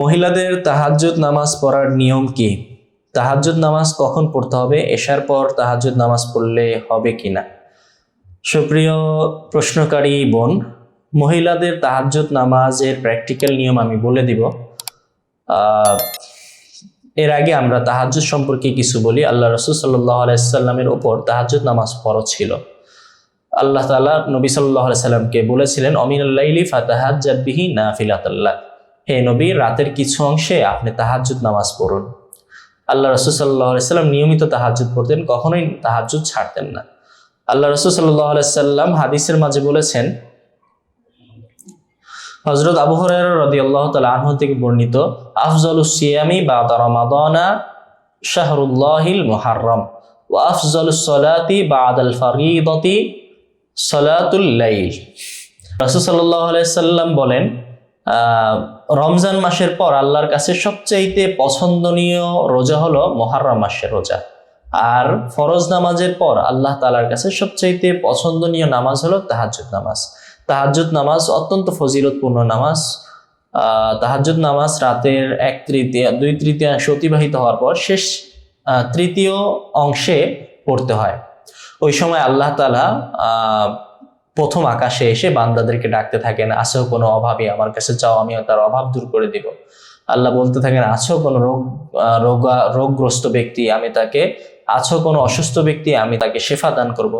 মহিলাদের তাহাজ্জুদ নামাজ পড়ার নিয়ম কি? তাহাজ্জুদ নামাজ কখন পড়তে হবে? এশার পর তাহাজ্জুদ নামাজ পড়লে হবে কিনা সুপ্রিয় প্রশ্নকারী বোন, মহিলাদের তাহাজ্জুদ নামাজের প্র্যাকটিক্যাল নিয়ম আমি বলে দিব। এর আগে আমরা তাহাজ্জুদ সম্পর্কে কিছু বলি। আল্লাহ রসুল সাল্লাহ আলাইসাল্লামের ওপর তাহাজ্জুদ নামাজ ফরজ ছিল। আল্লাহ তালা নবী সাল্লাহ সাল্লামকে বলেছিলেন অমিনুল্লাইলি ফাতাহাজ্জাদ বিহি না ফিলাতাল্লাহ হে নবী, রাতের কিছু অংশে আপনি তাহাজ্জুদ নামাজ পড়ুন। আল্লাহ রসুল সাল্লাহ সাল্লাম নিয়মিত তাহাজ্জুদ পড়তেন, কখনোই তাহাজ্জুদ ছাড়তেন না। আল্লাহ রসুল সাল্লাহ সাল্লাম হাদিসের মাঝে বলেছেন হজরত আবু রদি আল্লাহ তালা আনহু থেকে বর্ণিত, আফজলু সিয়ামি বা রমাদানা শাহরুল্লাহিল মুহাররম ও আফজলু সলাতি বাদ আল ফরিদতি সলাতুল লাইল। রাসূল আলাইহি সাল্লাম বলেন রমজান মাসের পর আল্লাহর কাছে সবচাইতে পছন্দনীয় রোজা হলো মহারম মাসের রোজা। আর ফরজ নামাজের পর আল্লাহ তালার কাছে সবচাইতে পছন্দনীয় নামাজ হলো তাহাজ্জুদ নামাজ। তাহাজ্জুদ নামাজ অত্যন্ত ফজিলতপূর্ণ নামাজ। আহ, তাহাজ্জুদ নামাজ রাতের এক তৃতীয় দুই তৃতীয়াংশ অতিবাহিত হওয়ার পর শেষ তৃতীয় অংশে পড়তে হয়। ওই সময় আল্লাহ তালা প্রথম আকাশে এসে বান্দাদেরকে ডাকতে থাকেন আছেও কোনো অভাবী? আমার কাছে চাও, আমিও তার অভাব দূর করে দিব। আল্লাহ বলতে থাকেন, আছো কোনো রোগ রোগা, রোগগ্রস্ত ব্যক্তি, আমি তাকে, আছো কোনো অসুস্থ ব্যক্তি, আমি তাকে শেফা দান করব।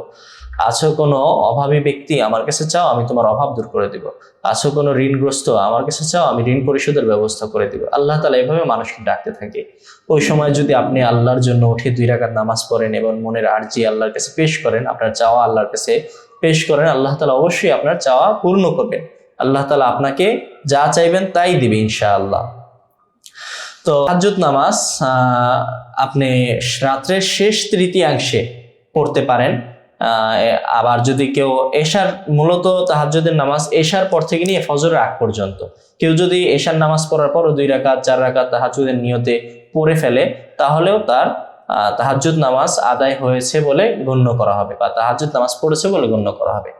আছো কোনো অভাবী ব্যক্তি, আমার কাছে চাও, আমি তোমার অভাব দূর করে দিব। আছো কোনো ঋণগ্রস্ত, আমার কাছে চাও, আমি ঋণ পরিশোধের ব্যবস্থা করে দিব। আল্লাহ তালা এভাবে মানুষকে ডাকতে থাকে। ওই সময় যদি আপনি আল্লাহর জন্য উঠে দুই রাকাত নামাজ পড়েন এবং মনের আর্জি আল্লাহর কাছে পেশ করেন, আপনার চাওয়া আল্লাহর কাছে পেশ করেন, আল্লাহ তালা অবশ্যই আপনার চাওয়া পূর্ণ করবেন আল্লাহ তালা আপনাকে যা চাইবেন তাই দিবে ইনশাআল্লাহ। তো তাহাজ্জুদ নামাজ আপনি রাত্রের শেষ তৃতীয়াংশে পড়তে পারেন। আবার যদি কেউ এশার, মূলত তাহাজ্জুদের নামাজ এশার পর থেকে নিয়ে ফজরের আগ পর্যন্ত, কেউ যদি এশার নামাজ পড়ার পরও দুই রাকাত, চার রাকাত তাহাজ্জুদের নিয়তে পড়ে ফেলে, তাহলেও তার আহ, তাহাজ্জুদ নামাজ আদায় হয়েছে বলে গণ্য করা হবে বা তাহাজ্জুদ নামাজ পড়েছে বলে গণ্য করা হবে।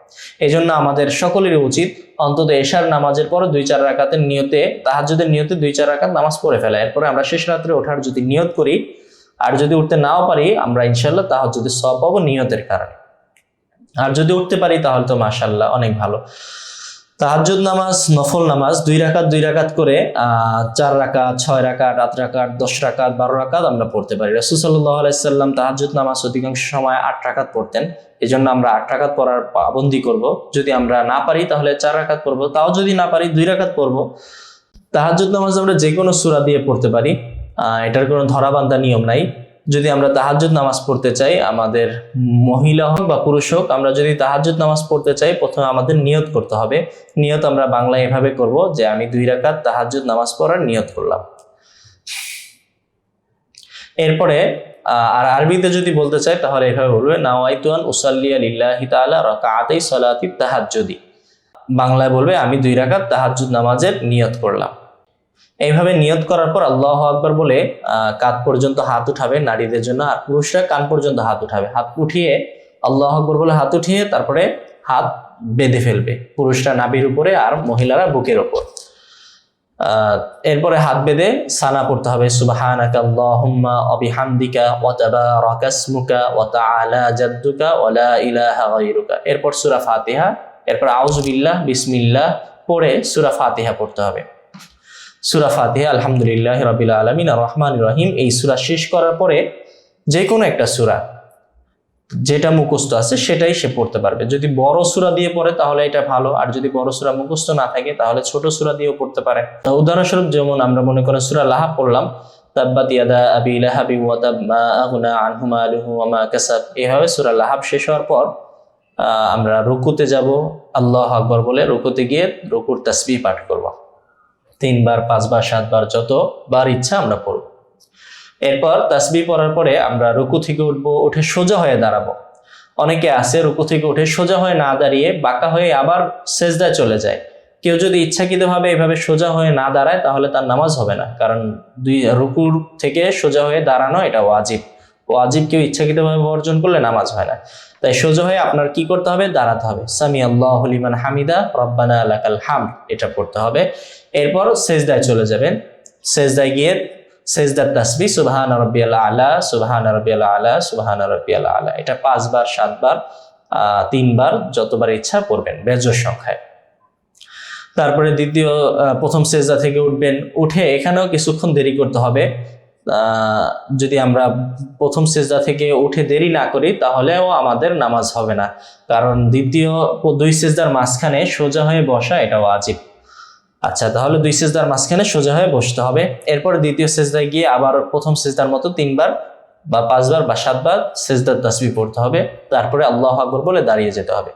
এই জন্য আমাদের সকলেরই উচিত অন্তত এশার নামাজের পর দুই চার রাকাতের নিয়তে তাহাজ্জুদের নিয়তে দুই চার রাকাত নামাজ পড়ে ফেলা। এরপরে আমরা শেষ রাত্রে ওঠার যদি নিয়ত করি আর যদি উঠতে নাও পারি আমরা ইনশাল্লাহ তাহাজ্জুদের সব পাবো নিয়তের কারণে। আর যদি উঠতে পারি তাহলে তো মাশাল্লাহ অনেক ভালো। তাহাজ্জুদ নামাজ, নফল নামাজ, দুই রাকাত দুই রাকাত করে চার রাকাত, ছয় রাকাত, আট রাকাত, দশ রাকাত, বারো রাকাত আমরা পড়তে পারি। রসুল সাল্লাহ আলাইসাল্লাম তাহাজ্জুদ নামাজ অধিকাংশ সময় আট রাকাত পড়তেন। এই জন্য আমরা আট রাকাত পড়ার পাবন্দি করব। যদি আমরা না পারি, তাহলে চার রাকাত পড়ব। তাও যদি না পারি, দুই রাকাত পড়ব। তাহাজ্জুদ নামাজ আমরা যে কোনো সূরা দিয়ে পড়তে পারি। এটার কোনো ধরাবান্ধা নিয়ম নাই। যদি আমরা তাহাজ্জুদ নামাজ পড়তে চাই, আমাদের মহিলা হোক বা পুরুষ হোক, আমরা যদি তাহাজ্জুদ নামাজ পড়তে চাই, প্রথমে আমাদের নিয়ত করতে হবে। নিয়ত আমরা বাংলায় এভাবে করব যে, আমি দুই রাকাত তাহাজ্জুদ নামাজ পড়ার নিয়ত করলাম। এরপরে আর আরবিতে যদি বলতে চাই, তাহলে এভাবে বলবে, নাওয়াইতুয়ান উসাল্লিয়া লিল্লাহি তাআলা রাকাআতাই সালাতি তাহাজ্জুদি। বাংলায় বলবে, আমি দুই রাকাত তাহাজ্জুদ নামাজের নিয়ত করলাম। এইভাবে নিয়ত করার পর আল্লাহ আকবর বলে কাঁধ পর্যন্ত হাত উঠাবে নারীদের জন্য আর পুরুষরা কান পর্যন্ত হাত উঠাবে। হাত উঠিয়ে আল্লাহ আকবর বলে হাত উঠিয়ে তারপরে হাত বেঁধে ফেলবে পুরুষরা নাভির উপরে আর মহিলারা বুকের ওপর এরপরে হাত বেঁধে সানা পড়তে হবে। ইলাহা এরপর সূরা ফাতিহা, এরপর আউযু বিল্লাহ বিসমিল্লাহ পড়ে সূরা ফাতিহা পড়তে হবে। সূরা ফাতে আলহামদুলিল্লাহ রাব্বিল আলামিন রহমান রহিম। এই সূরা শেষ করার পরে যে কোনো একটা সূরা, যেটা মুখস্থ আছে সেটাই সে পড়তে পারবে। যদি বড় সূরা দিয়ে পড়ে তাহলে এটা ভালো, আর যদি বড় সূরা মুখস্থ না থাকে তাহলে ছোট সূরা দিয়েও পড়তে পারে। উদাহরণস্বরূপ যেমন আমরা মনে করেন সূরা লাহাব পড়লাম, তাব্বাত ইয়াদা আবি লাহাবি শেষ হওয়ার পর আমরা রুকুতে যাব, আল্লাহ আকবর বলে রুকুতে গিয়ে রুকুর তাসবিহ পাঠ করব। তিনবার, পাঁচবার, সাতবার যতবার ইচ্ছা আমরা পড়ব। এরপর তাসবিহ পড়ার পরে আমরা রুকু থেকে উঠবো, উঠে সোজা হয়ে দাঁড়াবো। অনেকে আছে রুকু থেকে উঠে সোজা হয়ে না দাঁড়িয়ে বাঁকা হয়ে আবার সেজদায় চলে যায়। কেউ যদি ইচ্ছাকৃতভাবে এভাবে সোজা হয়ে না দাঁড়ায়, তাহলে তার নামাজ হবে না। কারণ দুই রুকুর থেকে সোজা হয়ে দাঁড়ানো এটা ওয়াজিব। ওয়াজিব কেউ ইচ্ছাকৃতভাবে বর্জন করলে নামাজ হয় না। তাই সোজা হয়ে আপনার কি করতে হবে? দাঁড়াতে হবে। সামি আল্লাহ লিমান হামিদা, রব্বানা লাকাল হাম এটা পড়তে হবে। এরপর সেজদায় চলে যাবেন। সেজদায় গিয়ে সেজদার তাসবি সুবহান রব্বিয়াল আলা, সুবহান রব্বিয়াল আলা, সুবহান রব্বিয়াল আলা। এটা পাঁচবার, সাতবার তিনবার যতবার ইচ্ছা পড়বেন, বেজোর সংখ্যায়। তারপরে দ্বিতীয় প্রথম সেজদা থেকে উঠবেন। উঠে এখানেও কিছুক্ষণ দেরি করতে হবে। যদি আমরা প্রথম সেজদা থেকে উঠে দেরি না করি, তাহলেও আমাদের নামাজ হবে না। কারণ দ্বিতীয় দুই সেজদার মাঝখানে সোজা হয়ে বসা, এটা ওয়াজিব। আচ্ছা তাহলে দুই সেজদার মাঝখানে সোজা হয়ে বসতে হবে। এরপর দ্বিতীয় সেজদায় গিয়ে আবার প্রথম সেজদার মতো তিনবার বা পাঁচবার বা সাতবার সেজদার তাসবি পড়তে হবে। তারপরে আল্লাহ আকবর বলে দাঁড়িয়ে যেতে হবে।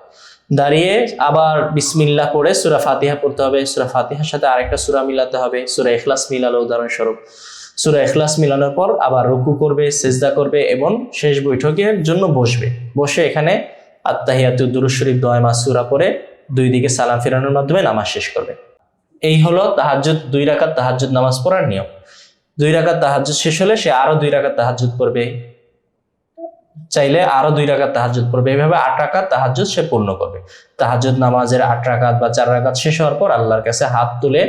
দাঁড়িয়ে আবার বিসমিল্লাহ পড়ে সুরা ফাতিহা পড়তে হবে। সুরা ফাতিহার সাথে আরেকটা সুরা মিলাতে হবে। সুরা এখলাস মিলালো, উদাহরণস্বরূপ। সুরা এখলাস মিলানোর পর আবার রুকু করবে, সেজদা করবে এবং শেষ বৈঠকের জন্য বসবে। বসে এখানে আত্মাহিয়াতু দুরুদ শরীফ দোয়ামা সুরা পরে দুই দিকে সালাম ফেরানোর মাধ্যমে নামাজ শেষ করবে। এই হলো তাহাজ্জুদ, দুই রাকাত তাহাজ্জুদ নামাজ পড়ার নিয়ম। দুই রাকাত তাহাজ্জুদ শেষ হলে সে আরও দুই রাকাত তাহাজ্জুদ পড়বে। চাইলে আরও দুই রাকাত তাহাজ্জুদ পড়বে। এইভাবে আট রাকাত তাহাজ্জুদ সে পূর্ণ করবে। তাহাজ্জুদ নামাজের আট রাকাত বা চার রাকাত শেষ হওয়ার পর আল্লাহর কাছে হাত তুলে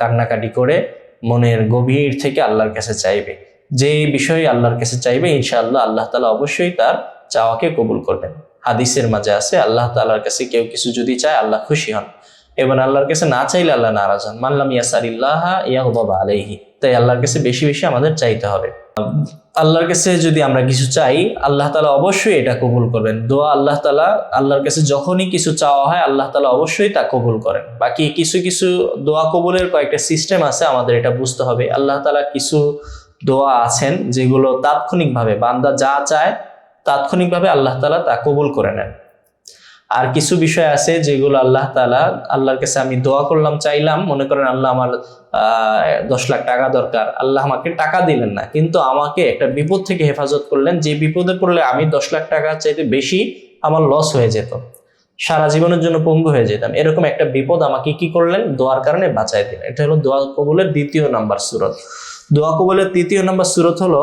কান্নাকাটি করে মনের গভীর থেকে আল্লাহর কাছে চাইবে। যে বিষয়ে আল্লাহর কাছে চাইবে, ইনশাআল্লাহ আল্লাহ তালা অবশ্যই তার চাওয়াকে কবুল করবেন। হাদিসের মাঝে আছে, আল্লাহ তাআলার কাছে কেউ কিছু যদি চায়, আল্লাহ খুশি হন। এবং আল্লাহর কাছে না চাইলে আল্লাহ নারাজ হন। মানলাম ইয়াসারিল্লাহ ইয়াগদাবা আলাইহি। তাই আল্লাহর কাছে বেশি বেশি আমাদের চাইতে হবে। আল্লাহর কাছে যদি আমরা কিছু চাই, আল্লাহ তালা অবশ্যই এটা কবুল করবেন। দোয়া আল্লাহ তালা আল্লাহর কাছে যখনই কিছু চাওয়া হয়, আল্লাহ তালা অবশ্যই তা কবুল করেন। বাকি কিছু কিছু দোয়া কবুলের কয়েকটা সিস্টেম আছে, আমাদের এটা বুঝতে হবে। আল্লাহ তালা কিছু দোয়া আছেন, যেগুলো তাৎক্ষণিকভাবে বান্দা যা চায়, তাৎক্ষণিকভাবে আল্লাহ তালা তা কবুল করে নেন। আর কিছু বিষয় আছে যেগুলো আল্লাহ তালা আল্লাহর কাছে আমি দোয়া করলাম, চাইলাম। মনে করেন আল্লাহ আমার দশ লাখ টাকা দরকার। আল্লাহ আমাকে টাকা দিলেন না। কিন্তু আমাকে একটা বিপদ থেকে হেফাজত করলেন। যে বিপদে পড়লে আমি দশ লাখ টাকা চাইতে বেশি আমার লস হয়ে যেত। সারা জীবনের জন্য পঙ্গু হয়ে যেতাম। এরকম একটা বিপদ আমাকে কি করলেন? দোয়ার কারণে বাঁচাই দিলেন। এটা হলো দোয়া কবুলের দ্বিতীয় নাম্বার সুরত। দোয়া কবুলের তৃতীয় নাম্বার সুরত হলো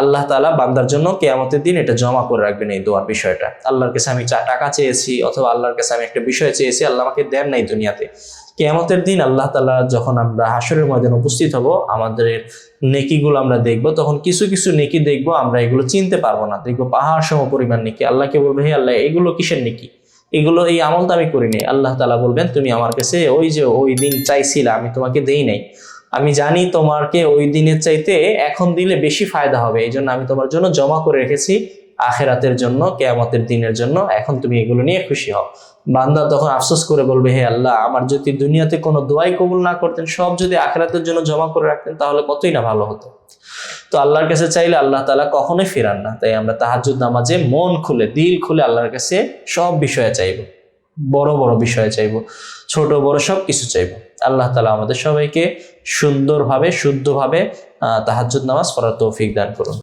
আল্লাহ তালা বান্দার জন্য কেয়ামতের দিন এটা জমা করে রাখবেন এই দোয়ার বিষয়টা। আল্লাহর কাছে আমি টাকা চেয়েছি অথবা আল্লাহর কাছে আমি একটা বিষয় চেয়েছি, আল্লাহ আমাকে দেন নাই দুনিয়াতে। কেয়ামতের দিন আল্লাহ তালা যখন আমরা হাসরের ময়দানে উপস্থিত হব, আমাদের নেকিগুলো আমরা দেখব, তখন কিছু কিছু নেকি দেখব, আমরা এগুলো চিনতে পারব না। দেখব পাহাড় সম পরিমাণ নেকি। আল্লাহকে বলবে, হে আল্লাহ, এগুলো কিসের নেকি? এগুলো এই আমল তো আমি করিনি। আল্লাহ তালা বলবেন, তুমি আমার কাছে ওই যে ওই দিন চাইছিলা, আমি তোমাকে দেই নাই। আমি জানি তোমাকে ওই দিনের চাইতে এখন দিলে বেশি ফায়দা হবে, এই জন্য আমি তোমার জন্য জমা করে রেখেছি আখেরাতের জন্য, কেয়ামতের দিনের জন্য। এখন তুমি এগুলো নিয়ে খুশি হও। বান্দা তখন আফসোস করে বলবে, হে আল্লাহ, আমার যদি দুনিয়াতে কোনো দোয়াই কবুল না করতেন, সব যদি আখেরাতের জন্য জমা করে রাখতেন, তাহলে কতই না ভালো হতো। তো আল্লাহর কাছে চাইলে আল্লাহ তালা কখনোই ফেরান না। তাই আমরা তাহাজুদ নামাজে মন খুলে, দিল খুলে আল্লাহর কাছে সব বিষয়ে চাইব। বড় বড় বিষয়ে চাইব, ছোট বড় সব কিছু চাইব। আল্লাহ তালা আমাদের সবাইকে সুন্দরভাবে, শুদ্ধভাবে তাহাজ নামাজ পড়ার তৌফিক দান করুন।